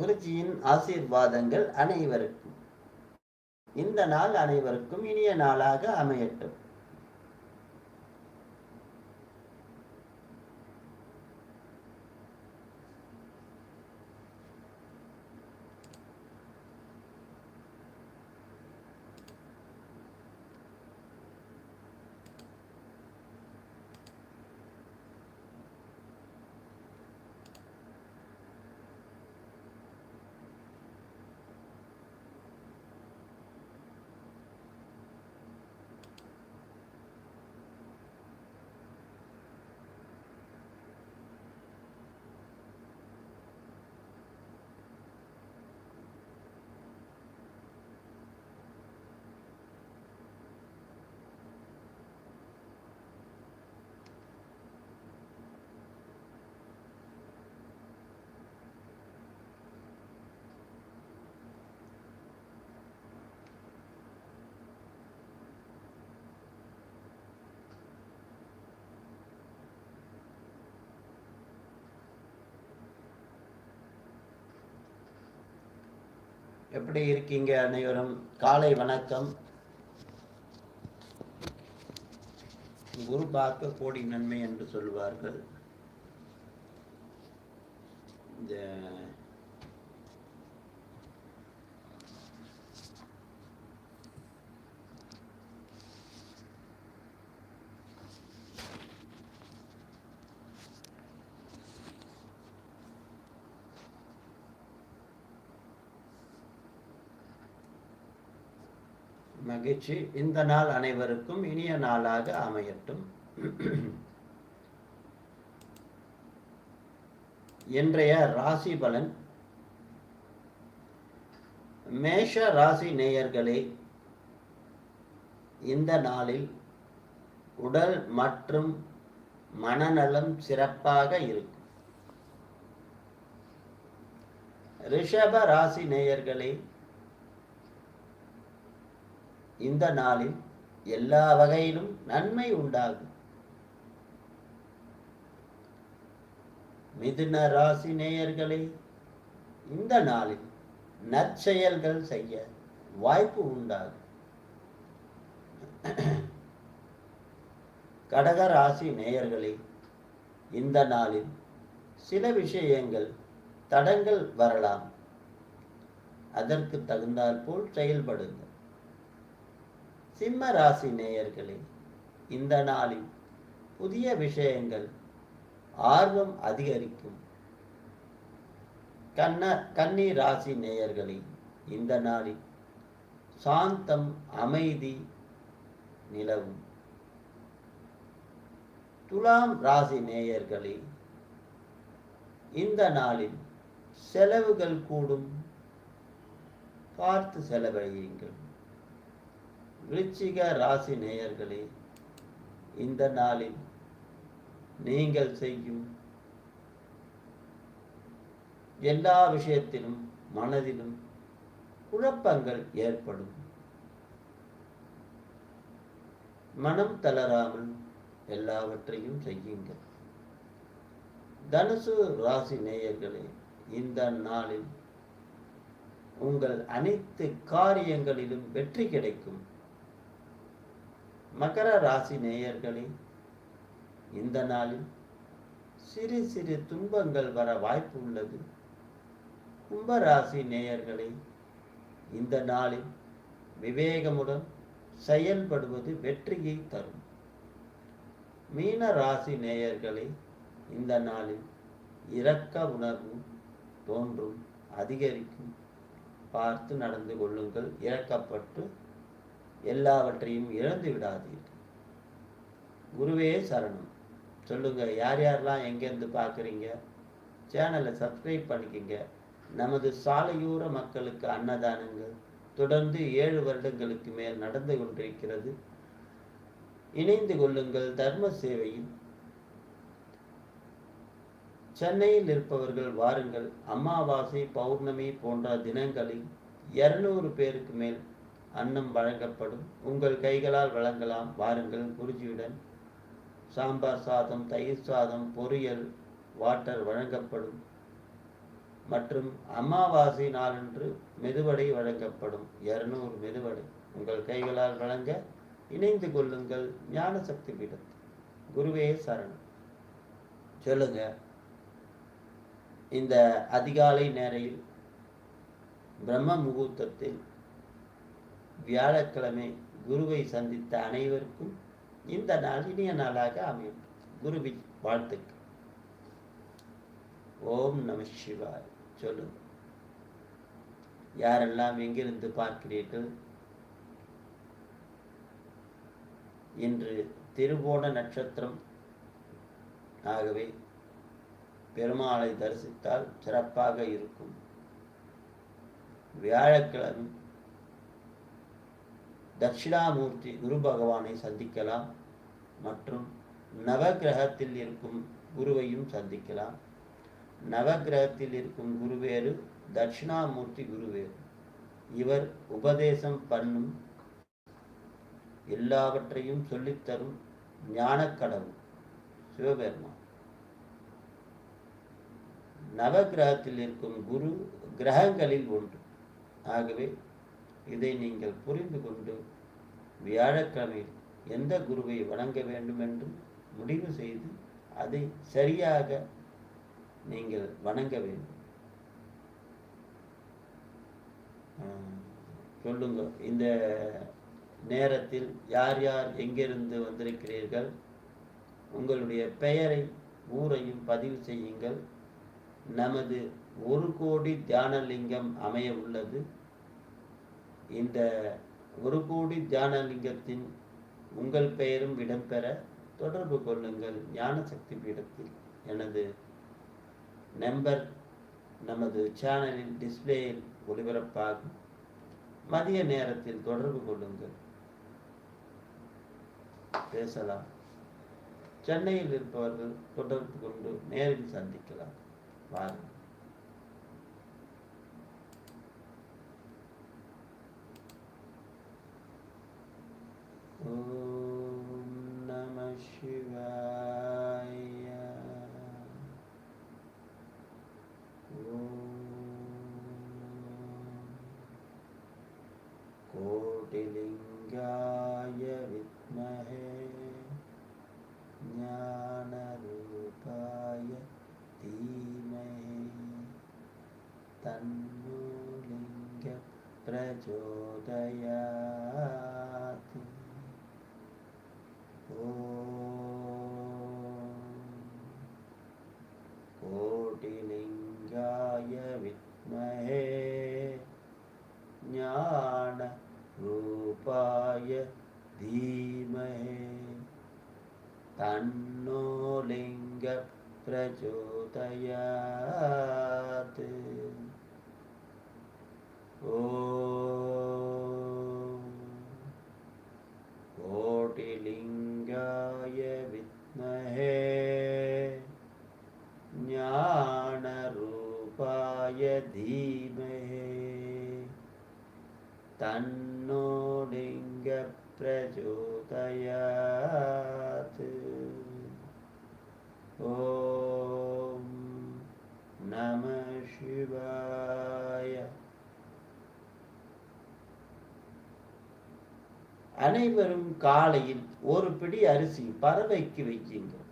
குருஜியின் ஆசீர்வாதங்கள் அனைவருக்கும். இந்த நாள் அனைவருக்கும் இனிய நாளாக அமையட்டும். எப்படி இருக்கீங்க அனைவரும்? காலை வணக்கம். குரு பார்க்க கோடி நன்மை என்று சொல்வார்கள் இந்த மகிழ்ச்சி. இந்த நாள் அனைவருக்கும் இனிய நாளாக அமையட்டும். இன்றைய ராசி பலன். மேஷ ராசி நேயர்களே இந்த நாளில் உடல் மற்றும் மனநலம் சிறப்பாக இருக்கும். ரிஷப ராசி நேயர்களே இந்த நாளில் எல்லா வகையிலும் நன்மை உண்டாகும். மிதுன ராசி நேயர்களே இந்த நாளில் நற்செயல்கள் செய்ய வாய்ப்பு உண்டாகும். கடக ராசி நேயர்களே இந்த நாளில் சில விஷயங்கள் தடங்கள் வரலாம். அதற்கு தகுந்தாற்போல் செயல்படுங்கள். சிம்ம ராசி நேயர்களே இந்த நாளில் புதிய விஷயங்கள் ஆர்வம் அதிகரிக்கும். கண்ண கன்னி ராசி நேயர்களே இந்த நாளில் சாந்தம் அமைதி நிலவும். துலாம் ராசி நேயர்களே இந்த நாளில் செலவுகள் கூடும். பார்த்து செலவழியுங்கள். விருச்சிக ராசி நேயர்களே இந்த நாளில் நீங்கள் செய்யும் எல்லா விஷயத்திலும் மனதிலும் குழப்பங்கள் ஏற்படும். மனம் தளராமல் எல்லாவற்றையும் செய்யுங்கள். தனுசு ராசி நேயர்களே இந்த நாளில் உங்கள் அனைத்து காரியங்களிலும் வெற்றி கிடைக்கும். மகர ராசி நேயர்களே இந்த நாளில் சிறு சிறு துன்பங்கள் வர வாய்ப்பு உள்ளது. கும்ப ராசி நேயர்களே இந்த நாளில் விவேகமுடன் செயல்படுவது வெற்றியை தரும். மீன ராசி நேயர்களே இந்த நாளில் இரக்க உணர்வு தோன்றும் அதிகரிக்கும். பார்த்து நடந்து கொள்ளுங்கள் இறக்கப்பட்டு எல்லாவற்றையும் இழந்து விடாதீர்கள் குருவே சரணம். சொல்லுங்க யார் யாரெல்லாம் எங்கேருந்து பார்க்குறீங்க? சேனலை சப்ஸ்கிரைப் பண்ணிக்கிங்க. நமது சாலையோர மக்களுக்கு அன்னதானங்கள் தொடர்ந்து ஏழு வருடங்களுக்கு மேல் நடந்து கொண்டிருக்கிறது. இணைந்து கொள்ளுங்கள் தர்ம சேவையில். சென்னையில் இருப்பவர்கள் வாருங்கள். அமாவாசை பௌர்ணமி போன்ற தினங்களில் இருநூறு பேருக்கு மேல் அன்னம் வழங்கப்படும். உங்கள் கைகளால் வழங்கலாம். வாருங்கள் குருஜியுடன். சாம்பார் சாதம் தயிர் சாதம் பொரியல் வாட்டர் வழங்கப்படும். மற்றும் அமாவாசை நாளன்று மெதுவடை வழங்கப்படும். இருநூறு மெதுவடை உங்கள் கைகளால் வழங்க இணைந்து கொள்ளுங்கள். ஞான சக்தி பீடத்தில் குருவே சரணம். சொல்லுங்க. இந்த அதிகாலை நேரையில் பிரம்ம முகூர்த்தத்தில் வியாழக்கிழமை குருவை சந்தித்த அனைவருக்கும் இந்த நாள் இனிய நாளாக அமையும். குருவின் வாழ்த்துக்கள். ஓம் நம சிவாய். சொல்லுங்க. யாரெல்லாம் எங்கிருந்து பார்க்கிறீர்கள்? இன்று திருவோண நட்சத்திரம். ஆகவே பெருமாளை தரிசித்தால் சிறப்பாக இருக்கும். வியாழக்கிழமை தட்சிணாமூர்த்தி குரு பகவானை சந்திக்கலாம் மற்றும் நவகிரகத்தில் இருக்கும் குருவையும் சந்திக்கலாம். நவகிரகத்தில் இருக்கும் குருவேறு தட்சிணாமூர்த்தி குருவேறு இவர் உபதேசம் பண்ணும் எல்லாவற்றையும் சொல்லித்தரும் ஞானக்கடவுள் சிவபெருமான். நவகிரகத்தில் இருக்கும் குரு கிரகங்களில் ஒன்று. ஆகவே இதை நீங்கள் புரிந்து கொண்டு வியாழக்கிழமையில் எந்த குருவை வணங்க வேண்டும் என்று முடிவு செய்து அதை சரியாக நீங்கள் வணங்க வேண்டும். சொல்லுங்க. இந்த நேரத்தில் யார் யார் எங்கிருந்து வந்திருக்கிறீர்கள்? உங்களுடைய பெயரை ஊரையும் பதிவு செய்யுங்கள். நமது ஒரு கோடி தியானலிங்கம் அமைய உள்ளது. இந்த ஒரு கோடி தியானலிங்கத்தின் உங்கள் பெயரும் இடம்பெற தொடர்பு கொள்ளுங்கள் ஞான சக்தி பீடத்தில். எனது நம்பர் நமது சேனலில் டிஸ்பிளேயில் ஒளிபரப்பாகும். மதிய நேரத்தில் தொடர்பு கொள்ளுங்கள். பேசலாம். சென்னையில் இருப்பவர்கள் தொடர்பு கொண்டு நேரில் சந்திக்கலாம். வாருங்கள். कोटिलिङ्गाय विद्महे ज्ञानरूपाय धीमहि। तन्नो लिङ्ग उपाय धीमहे। तन्नो लिङ्गप्रचोदयात् ओ அனைவரும் காலையில் ஒரு பிடி அரிசி பறவைக்கு வையுங்கள்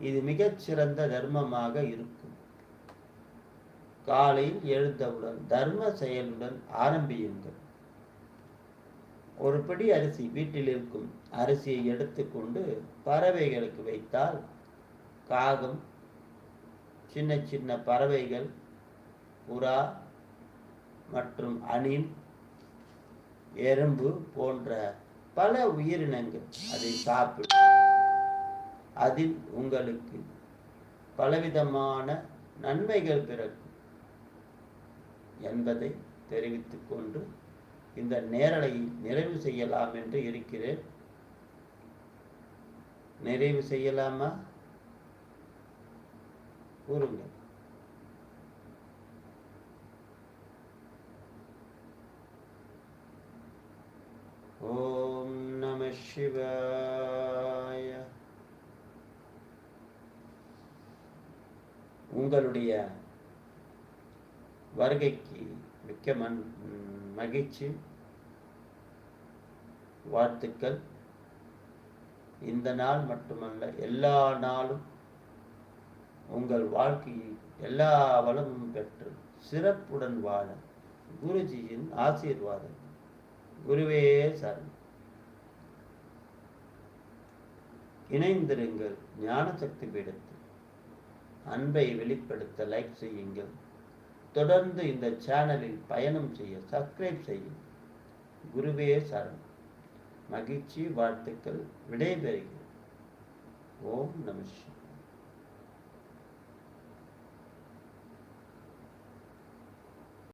இது மிகச்சிறந்த தர்மமாக இருக்கும். காலையில் எழுந்தவுடன் தர்ம செயலுடன் ஆரம்பியுங்கள் ஒரு பிடி அரிசி வீட்டில் இருக்கும் அரிசியை எடுத்துக்கொண்டு பறவைகளுக்கு வைத்தால் காகம் சின்ன சின்ன பறவைகள் புறா மற்றும் அணில் எறும்பு போன்ற பல உயிரினங்கள் அதை சாப்பிடும். அதில் உங்களுக்கு பலவிதமான நன்மைகள் பிறக்கும் என்பதை தெரிவித்துக் கொண்டு இந்த நேரலையை நிறைவு செய்யலாம் என்று இருக்கிறேன். நிறைவு செய்யலாமா? கூறுங்கள் ஓம் நம சிவாய. உங்களுடைய வருகைக்கு மிக்க மண் மகிழ்ச்சி வாழ்த்துக்கள். இந்த நாள் மட்டுமல்ல எல்லா நாளும் உங்கள் வாழ்க்கையில் எல்லா வளமும் பெற்று சிறப்புடன் வாழ குருஜியின் ஆசீர்வாதம். குருவே சரண். இணைந்திருங்கள் ஞான சக்தி பீடத்தில். அன்பை வெளிப்படுத்த லைக் செய்யுங்கள். தொடர்ந்து இந்த சேனலில் பயணம் செய்ய சப்ஸ்கிரைப் செய்யுங்கள். குருவே சரண். மகிழ்ச்சி வாழ்த்துக்கள் விடைபெறுகிறேன். ஓம் நம